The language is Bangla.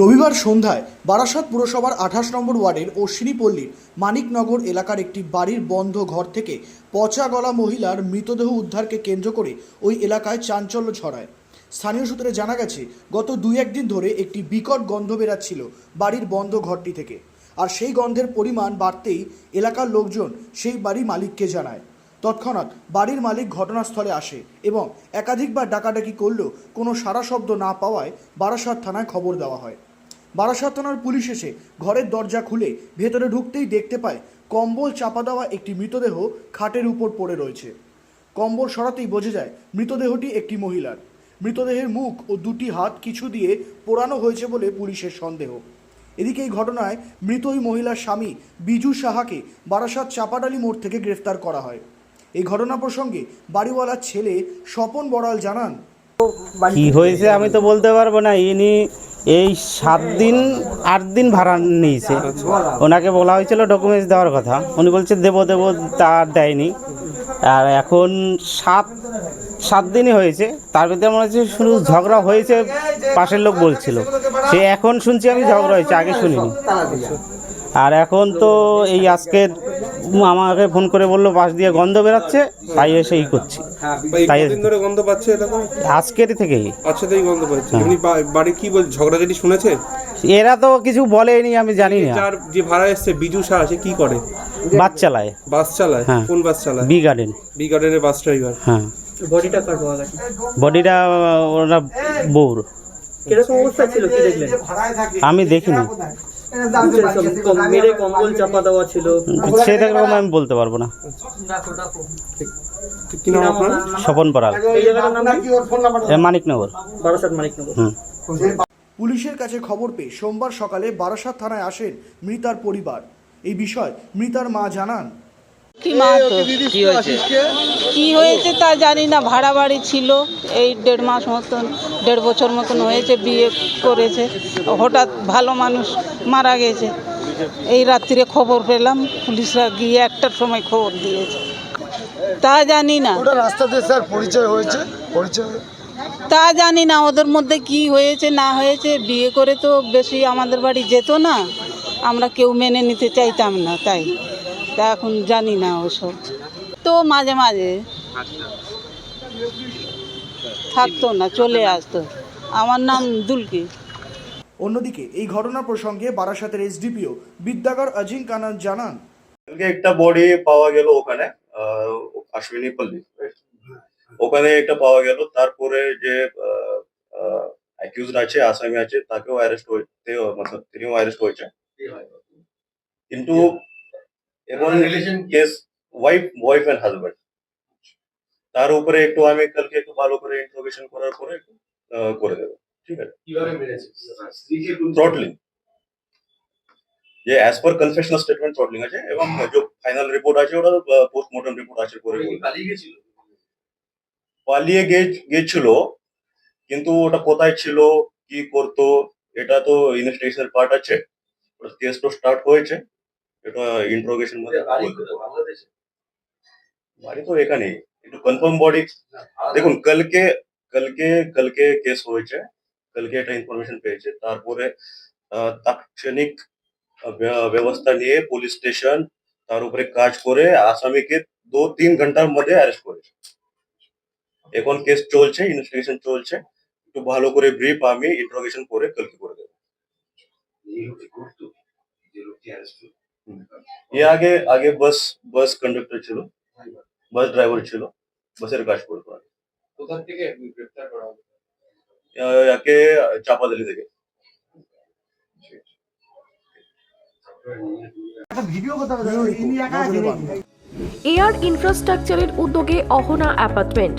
রবিবার সন্ধ্যায় বারাসাত পুরসভার আঠাশ নম্বর ওয়ার্ডের অশ্বিনীপল্লীর মানিকনগর এলাকার একটি বাড়ির বন্ধ ঘর থেকে পচা গলা মহিলার মৃতদেহ উদ্ধারকে কেন্দ্র করে ওই এলাকায় চাঞ্চল্য ছড়ায়। স্থানীয় সূত্রে জানা গেছে, গত দুই একদিন ধরে একটি বিকট গন্ধ বেরাচ্ছিল বাড়ির বন্ধ ঘরটি থেকে। আর সেই গন্ধের পরিমাণ বাড়তেই এলাকার লোকজন সেই বাড়ির মালিককে জানায়। তৎক্ষণাৎ বাড়ির মালিক ঘটনাস্থলে আসে এবং একাধিকবার ডাকাডাকি করলেও কোনো সারা শব্দ না পাওয়ায় বারাসাত থানায় খবর দেওয়া হয়। বারাসাত থানার পুলিশ এসে ঘরের দরজা খুলে ভেতরে ঢুকতেই দেখতে পায়, কম্বল চাপা দেওয়া একটি মৃতদেহ খাটের উপর পড়ে রয়েছে। কম্বল সরাতেই বোঝা যায়, মৃতদেহটি একটি মহিলার। মৃতদেহের মুখ ও দুটি হাত কিছু দিয়ে পোড়ানো হয়েছে বলে পুলিশের সন্দেহ। এদিকে এই ঘটনায় মৃত ওই মহিলার স্বামী বিজু সাহাকে বারাসাত চাপাডালি মোড় থেকে গ্রেফতার করা হয়। এই ঘটনা প্রসঙ্গে বাড়িওয়ালার ছেলে স্বপন বড়াল জানান, কি হয়েছে আমি তো বলতে পারব না, ইনি এই সাত দিন, আট দিন ভাড়া নিয়েছে। ওনাকে বলা হয়েছিল ডকুমেন্টস দেওয়ার কথা। উনি বলছে, দেবো দেবো, তা আর দেয়নি। আর এখন সাত সাত দিনই হয়েছে। তার ভিতরে মনে হচ্ছে শুধু ঝগড়া হয়েছে পাশের লোক বলছিল। সে এখন শুনছি আমি ঝগড়া হয়েছে, আগে শুনিনি। আর এখন তো এই আজকে আমাকে ফোন করে বলল পাশ দিয়ে গন্ধ বেরাচ্ছে তাই এসে ই করছি। এই তাই- ধরে গন্ধ পাচ্ছে আজকের থেকেই। আচ্ছা তাই গন্ধ পাচ্ছে। হ্যাঁ। এমনি বাড়ি কি বল ঝগড়াঝাটি শুনেছে? এরা তো কিছু বলেনি আমি জানি না। যার যে ভাড়া এসছে বিজু শাহ সে কি করে? বাস চালায়। বাস চালায়? হ্যাঁ। কোন বাস চালায়? B garden. বি গার্ডেনের বাস ড্রাইভার। হ্যাঁ। বডিটা কার পাওয়া গেছে বডিটা ওরা বউর। কীরকম অবস্থা ছিল কি দেখলেন? আমি দেখিনি। মেরে কম্বল চাপা দেওয়া ছিল। সেটা রকম আমি বলতে পারব না? কি নাম আপনার? স্বপন পড়াল এই জায়গাটার নাম কি? এ মানিকনগর। বারাসাত মানিকনগর। পুলিশের কাছে খবর পেয়ে সোমবার সকালে বারাসাত থানায় আসেন মৃতার পরিবার। এই বিষয় মৃতার মা জানান। কি মাহাতো কি হয়েছে? তা জানি না ভাড়া বাড়ি ছিল এই দেড় মাস মতন দেড় বছর মতন হয়েছে বিয়ে করেছে। হঠাৎ ভালো মানুষ মারা গেছে। এই রাত্রিরে খবর পেলাম পুলিশরা গিয়ে একটার সময় খবর দিয়েছে। তা জানি না। ওটা রাস্তাতে স্যার পরিচয় হয়েছে? পরিচয় তা জানি না ওদের মধ্যে কি হয়েছে না হয়েছে বিয়ে করে তো বেশি আমাদের বাড়ি যেত না। আমরা কেউ মেনে নিতে চাইতাম না তাই। তা এখন জানি না ওসব। তো মাঝে মাঝে থাকতো না চলে আসতো। আমার নাম দুলকি। অন্যদিকে এই ঘটনা প্রসঙ্গে বারাসাতের এসডিপিও বিদ্যাগর আজিং কানান জানান একটা বডি পাওয়া গেল ওখানে আহ, আশ্বিনী পল্লী ওখানে একটা পাওয়া গেল তারপরে যে অ্যাকিউজড আছে আসামি আছে তাকেও অ্যারেস্ট হয়েছে মতলব তিনিও অ্যারেস্ট হয়েছে কিন্তু এখন case wife wife and husband তার উপরে একটু আমি কালকে একটু ভালো করে ইন্ট্রোগেশন করার পরে একটু, করে দেবো। ঠিক আছে? থ্রটলিং যে as per confessional statement throttling আছে এবং যে ফাইনাল রিপোর্ট আছে ওটা পোস্টমর্টম রিপোর্ট আছে করে পালিয়ে গেছিল? কিন্তু ওটা কোথায় ছিল কি করতো এটা তো ইনভেস্টিগেশনের পার্ট আছে। কেস তো স্টার্ট হয়েছে। এটা ইন্ট্রোগেশন বলতে বাড়ি তো এখানেই। একটু কনফার্ম বডি দেখুন কালকে কালকে কালকে কেস হয়েছে। কালকে এটা ইনফরমেশন পেয়েছে। তারপরে তাৎক্ষণিক ব্যবস্থা নিয়ে পুলিশ স্টেশন তার উপরে কাজ করে আসামিকে দু তিন ঘণ্টার মধ্যে অ্যারেস্ট করেছে। এখন কেস চলছে ইনভেস্টিগেশন চলছে। একটু ভালো করে ব্রিফ আমি ইন্টারোগেশন করে কালকে করে দেবো। এ আগে আগে বাস বাস কন্ডাক্টর ছিল বাস ড্রাইভার ছিল বাসের কাজ করতো আগে। আহ, একে চাপাদালি থেকে। এয়ার ইনফ্রাস্ট্রাকচারের উদ্যোগে অহনা অ্যাপার্টমেন্ট।